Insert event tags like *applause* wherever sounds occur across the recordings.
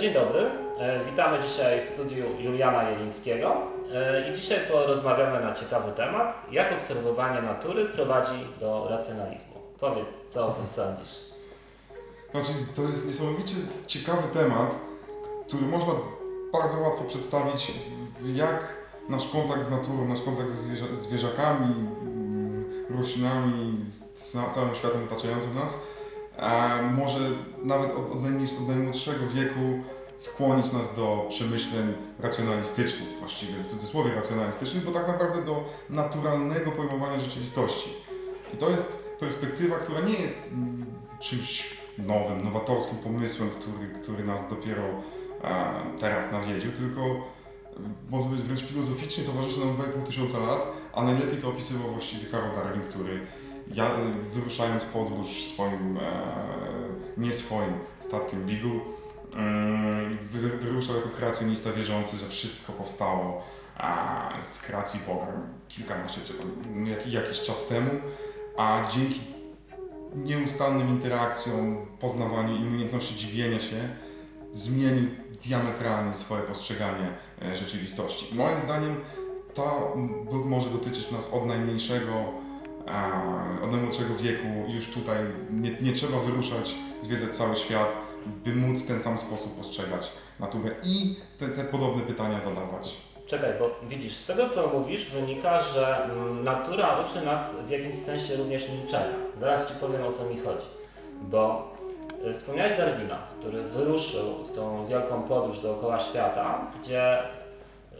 Dzień dobry. E, Witamy dzisiaj w studiu Juliana Jelińskiego E, i dzisiaj porozmawiamy na ciekawy temat, jak obserwowanie natury prowadzi do racjonalizmu. Powiedz, co o tym sądzisz? Znaczy, to jest niesamowicie ciekawy temat, który można bardzo łatwo przedstawić, jak nasz kontakt z naturą, nasz kontakt ze zwierzakami, mm, roślinami, z ca- całym światem otaczającym nas, e, może nawet od, od, najmniejsz- od najmłodszego wieku skłonić nas do przemyśleń racjonalistycznych, właściwie w cudzysłowie racjonalistycznych, bo tak naprawdę do naturalnego pojmowania rzeczywistości. I to jest perspektywa, która nie jest mm, czymś nowym, nowatorskim pomysłem, który, który nas dopiero e, teraz nawiedził, tylko e, może być wręcz filozoficznie towarzyszy nam 2,5 tysiąca lat, a najlepiej to opisywał właściwie Karol Darwin, który ja, wyruszając w podróż swoim, e, nie swoim statkiem Beagle, wy, wyruszał jako kreacjonista wierzący, że wszystko powstało e, z kreacji Boga kilkanaście czy tam jak, jakiś czas temu, a dzięki nieustannym interakcjom, poznawaniu i umiejętności dziwienia się zmienił diametralnie swoje postrzeganie e, rzeczywistości. Moim zdaniem to może dotyczyć nas od najmniejszego, e, od najmłodszego wieku. Już tutaj nie, nie trzeba wyruszać, zwiedzać cały świat, by móc w ten sam sposób postrzegać naturę i te, te podobne pytania zadawać. Czekaj, bo widzisz, z tego co mówisz wynika, że mm, natura uczy nas w jakimś sensie również milczenia. Zaraz Ci powiem o co mi chodzi. Bo y, wspomniałeś Darwina, który wyruszył w tą wielką podróż dookoła świata, gdzie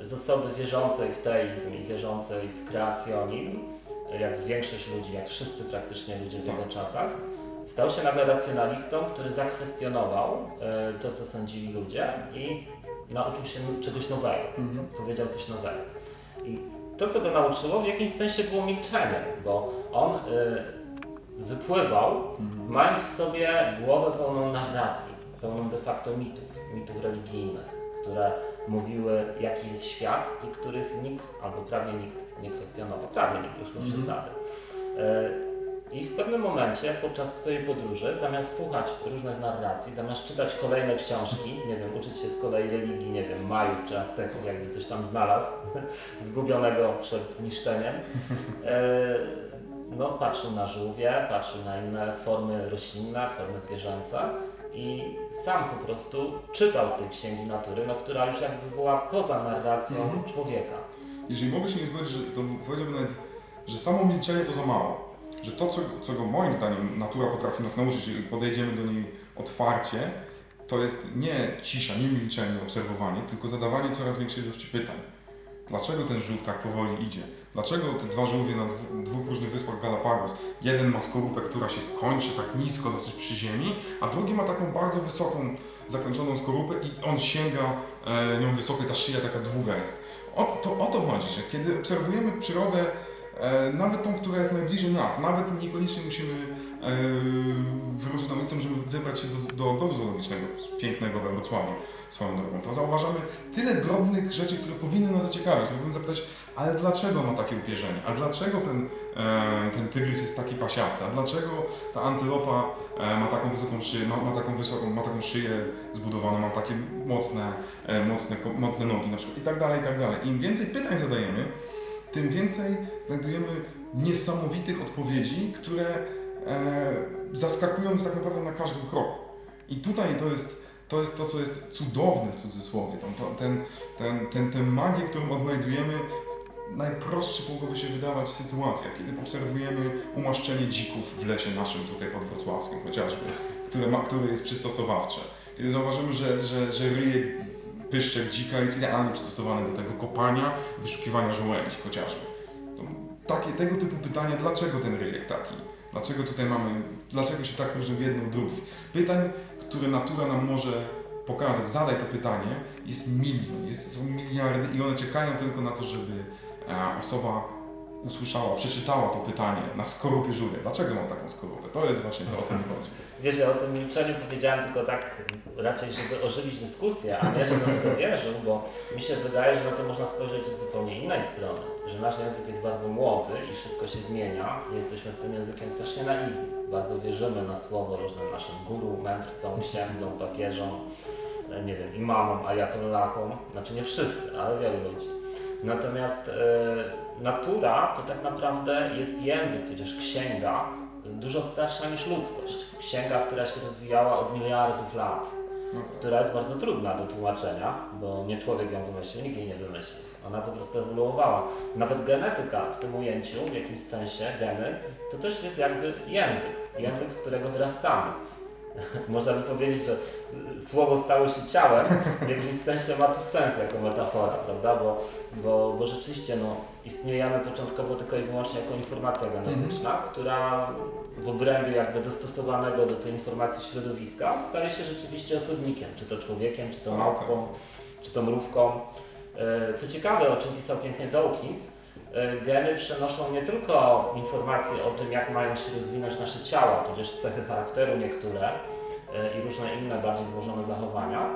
z osoby wierzącej w teizm i wierzącej w kreacjonizm, y, jak większość ludzi, jak wszyscy praktycznie ludzie w jego czasach, stał się nagle racjonalistą, który zakwestionował y, to, co sądzili ludzie i nauczył się czegoś nowego. Powiedział coś nowego. I to, co go nauczyło, w jakimś sensie było milczeniem, bo on y, wypływał, mając w sobie głowę pełną narracji, pełną de facto mitów, mitów religijnych, które mówiły, jaki jest świat i których nikt, albo prawie nikt nie kwestionował. Prawie nikt, już bez Mhm. przesady. Y, i w pewnym momencie podczas swojej podróży, zamiast słuchać różnych narracji, zamiast czytać kolejne książki, nie wiem, uczyć się z kolei religii, nie wiem, Majów czy Azteków, jakby coś tam znalazł, *laughs* zgubionego przed zniszczeniem, e, no patrzył na żółwie, patrzył na inne formy roślinne, formy zwierzęce i sam po prostu czytał z tej księgi natury, no, która już jakby była poza narracją Mhm. człowieka. Jeżeli mogę się nie zgodzić, to powiedziałbym nawet, że samo milczenie to za mało. Że to, co, co go moim zdaniem natura potrafi nas nauczyć, jeżeli podejdziemy do niej otwarcie, to jest nie cisza, nie milczenie, obserwowanie, tylko zadawanie coraz większej ilości pytań. Dlaczego ten żółw tak powoli idzie? Dlaczego te dwa żółwie na dwóch różnych wyspach Galapagos, jeden ma skorupę, która się kończy tak nisko dosyć przy ziemi, a drugi ma taką bardzo wysoką, zakończoną skorupę i on sięga e, nią wysoko i ta szyja taka długa jest. O to, o to chodzi, że kiedy obserwujemy przyrodę, e, nawet tą, która jest najbliżej nas, nawet niekoniecznie musimy wyruszyć na ulicę, możemy wybrać się do, do zoologicznego, pięknego we Wrocławiu swoją drogą, to zauważamy tyle drobnych rzeczy, które powinny nas zaciekawić. Powinny zapytać, ale dlaczego ma takie upierzenie? A dlaczego ten, e, ten tygrys jest taki pasiasty? A dlaczego ta antylopa e, ma taką wysoką szyję, ma, ma, taką wysoką, ma taką szyję zbudowaną, ma takie mocne, e, mocne, mocne nogi na przykład i tak dalej, i tak dalej. Im więcej pytań zadajemy, tym więcej znajdujemy niesamowitych odpowiedzi, które zaskakują nas tak naprawdę na każdym kroku. I tutaj to jest to, jest to co jest cudowne w cudzysłowie, to, ten, ten, ten, tę magię, którą odnajdujemy w najprostszych mogłoby się wydawać sytuacjach, kiedy obserwujemy umaszczenie dzików w lesie naszym tutaj pod Wrocławskim chociażby, które, ma, które jest przystosowawcze. Kiedy zauważymy, że, że, że ryjek pyszczek dzika jest idealnie przystosowany do tego kopania, wyszukiwania żołędzi chociażby. To takie, tego typu pytania, dlaczego ten ryjek taki? Dlaczego tutaj mamy, dlaczego się tak różnią jedno od drugich? Pytań, które natura nam może pokazać, zadaj to pytanie, jest milion, jest, są miliardy i one czekają tylko na to, żeby e, osoba usłyszała, przeczytała to pytanie na skorupie żółwia. Dlaczego mam taką skorupę? To jest właśnie to, o co mi chodzi. Wiesz, ja o tym milczeniu powiedziałem tylko tak raczej, żeby ożywić dyskusję, a nie, żebym w to wierzył, bo mi się wydaje, że na to można spojrzeć z zupełnie innej strony. Że nasz język jest bardzo młody i szybko się zmienia. i Jesteśmy z tym językiem strasznie naiwni. Bardzo wierzymy na słowo różnym naszym guru, mędrcom, księdzom, papieżom, e, nie wiem, imamom, ajatollahom. Znaczy nie wszyscy, ale wielu ludzi. Natomiast e, natura to tak naprawdę jest język, tudzież księga, dużo starsza niż ludzkość. Księga, która się rozwijała od miliardów lat, No tak. która jest bardzo trudna do tłumaczenia, bo nie człowiek ją wymyślił, nikt jej nie wymyślił. Ona po prostu ewoluowała. Nawet genetyka w tym ujęciu, w jakimś sensie, geny, to też jest jakby język. Język, z którego wyrastamy. *laughs* Można by powiedzieć, że słowo stało się ciałem, w jakimś sensie ma to sens jako metafora, prawda? Bo, bo, bo rzeczywiście no, istniejemy początkowo tylko i wyłącznie jako informacja genetyczna, która w obrębie jakby dostosowanego do tej informacji środowiska staje się rzeczywiście osobnikiem, czy to człowiekiem, czy to Tak, małpką, czy to mrówką. E, Co ciekawe, o czym pisał pięknie Dawkins, geny przenoszą nie tylko informacje o tym, jak mają się rozwinąć nasze ciała, tudzież cechy charakteru niektóre e, i różne inne bardziej złożone zachowania,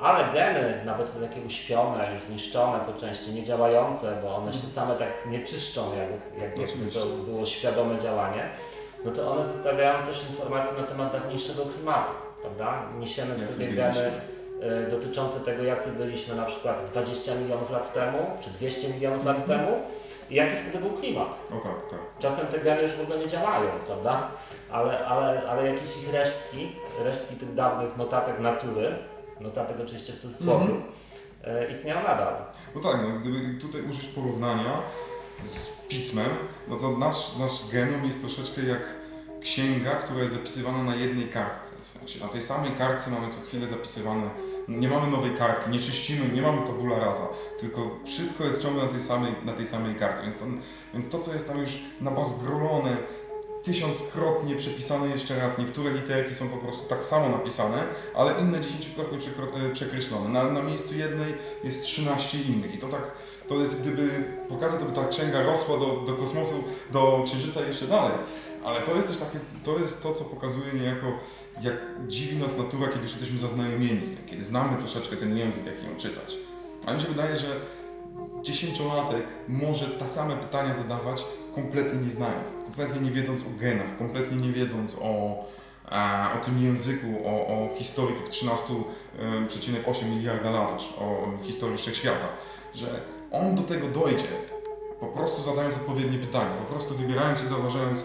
ale geny, nawet te takie uśpione, już zniszczone po części, niedziałające, bo one się same tak nie czyszczą, jak, jak, to było świadome działanie, no to one zostawiają też informacje na temat dawniejszego klimatu, prawda? Niesiemy w sobie geny e, dotyczące tego, jacy byliśmy na przykład 20 milionów lat temu, czy 200 milionów lat Mhm. temu i jaki wtedy był klimat. O tak, tak. Czasem te geny już w ogóle nie działają, prawda? Ale, ale, ale jakieś ich resztki, resztki tych dawnych notatek natury, notatek oczywiście w cudzysłowie, Mhm. e, istnieją nadal. No tak, no, gdyby tutaj użyć porównania z pismem, no to nasz, nasz genom jest troszeczkę jak księga, która jest zapisywana na jednej kartce. W sensie na tej samej kartce mamy co chwilę zapisywane, nie mamy nowej kartki, nie czyścimy, nie mamy tabula rasa, tylko wszystko jest ciągle na tej samej, na tej samej kartce. Więc to, więc to, co jest tam już nabazgrolone, tysiąckrotnie przepisane jeszcze raz, niektóre literki są po prostu tak samo napisane, ale inne dziesięciokrotnie e, przekreślone. Na, na miejscu jednej jest 13 innych i to tak, to jest gdyby pokazać, to by ta księga rosła do, do kosmosu, do księżyca jeszcze dalej. Ale to jest też takie, to jest to, co pokazuje niejako, jak dziwi nas natura, kiedy już jesteśmy zaznajomieni kiedy znamy troszeczkę ten język, jaki ją czytać. A mi się wydaje, że dziesięciolatek może te same pytania zadawać, kompletnie nie znając, kompletnie nie wiedząc o genach, kompletnie nie wiedząc o, a, o tym języku, o, o historii tych 13,8 miliarda lat, o historii wszechświata, że on do tego dojdzie, po prostu zadając odpowiednie pytania, po prostu wybierając i zauważając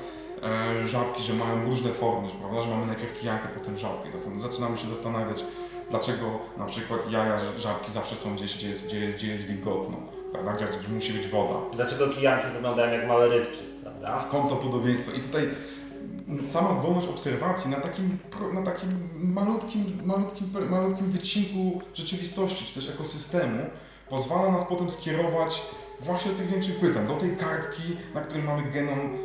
żabki, że mają różne formy, że, prawda, że mamy najpierw kijankę, potem żabkę. Zaczynamy się zastanawiać, dlaczego na przykład jaja żabki zawsze są gdzieś, gdzie jest, gdzie jest, gdzie jest wilgotno, prawda, gdzie, gdzie musi być woda. Dlaczego kijanki wyglądają jak małe rybki, prawda? Skąd to podobieństwo? I tutaj sama zdolność obserwacji na takim, na takim malutkim, malutkim, malutkim wycinku rzeczywistości, czy też ekosystemu pozwala nas potem skierować właśnie do tych większych pytań, do tej kartki, na której mamy genom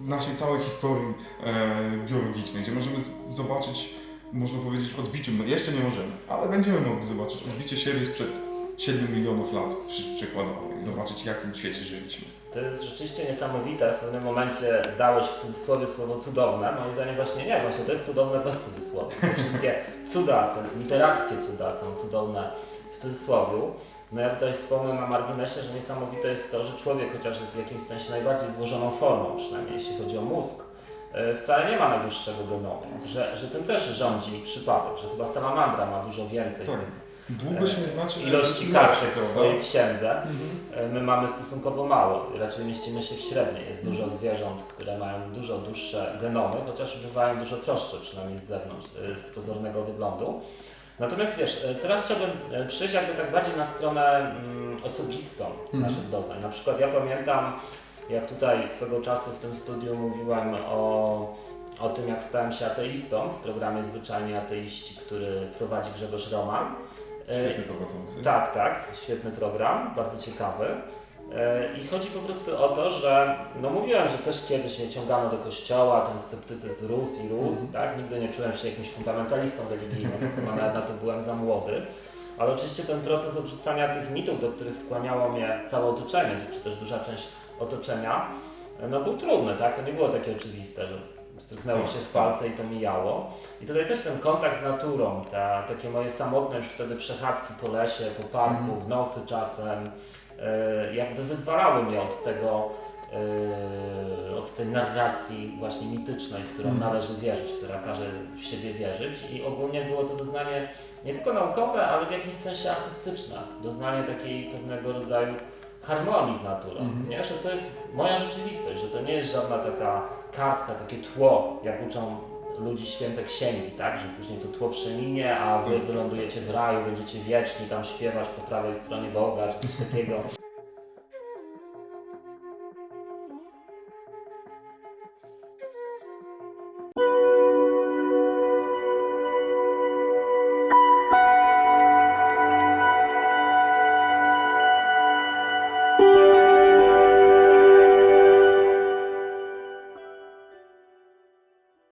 naszej całej historii e, biologicznej, gdzie możemy zobaczyć, można powiedzieć w odbiciu, no jeszcze nie możemy, ale będziemy mogli zobaczyć odbicie siebie sprzed 7 milionów lat przy, przykładowo i zobaczyć w jakim świecie żyliśmy. To jest rzeczywiście niesamowite. W pewnym momencie dałeś w cudzysłowie słowo cudowne. Moim zdaniem właśnie nie, właśnie to jest cudowne bez cudzysłowia. Te wszystkie cuda, te literackie cuda są cudowne w cudzysłowiu. No ja tutaj wspomnę na marginesie, że niesamowite jest to, że człowiek, chociaż jest w jakimś sensie najbardziej złożoną formą, przynajmniej jeśli chodzi o mózg, e, wcale nie ma najdłuższego genomu. Że, że tym też rządzi przypadek, że chyba salamandra ma dużo więcej Tak. tych Długość nie znaczy że ilości kartek w prawda? swojej księdze. Mhm. E, My mamy stosunkowo mało, raczej mieścimy się w średniej. Jest dużo zwierząt, które mają dużo dłuższe genomy, chociaż bywają dużo prostsze, przynajmniej z zewnątrz, e, z pozornego wyglądu. Natomiast wiesz, e, teraz chciałbym e, przyjść jakby tak bardziej na stronę mm, osobistą Mhm. naszych doznań. Na przykład ja pamiętam, jak tutaj swego czasu w tym studiu mówiłem o, o tym, jak stałem się ateistą w programie Zwyczajnie Ateiści, który prowadzi Grzegorz Roman. E, Świetnie prowadzący. tak, tak, świetny program, bardzo ciekawy. E, I chodzi po prostu o to, że no mówiłem, że też kiedyś mnie ciągano do kościoła, ten sceptycyzm rósł i rósł, Mhm. tak? Nigdy nie czułem się jakimś fundamentalistą religijnym, chyba nawet na to byłem za młody. Ale oczywiście ten proces odrzucania tych mitów, do których skłaniało mnie całe otoczenie, czy też duża część otoczenia, no był trudny, tak? To nie było takie oczywiste, że stryknęło Tak, się w tak. palce i to mijało. I tutaj też ten kontakt z naturą, ta, takie moje samotne już wtedy przechadzki po lesie, po parku, Mhm. w nocy czasem, e, jakby wyzwalały mnie od tego, e, od tej narracji właśnie mitycznej, w którą Mhm. należy wierzyć, która każe w siebie wierzyć i ogólnie było to doznanie nie tylko naukowe, ale w jakimś sensie artystyczne, doznanie takiej pewnego rodzaju harmonii z naturą, Mhm. nie? że to jest moja rzeczywistość, że to nie jest żadna taka kartka, takie tło, jak uczą ludzi święte księgi, tak? że później to tło przeminie, a wy Tak. wylądujecie w raju, będziecie wieczni tam śpiewać po prawej stronie Boga, czy coś takiego.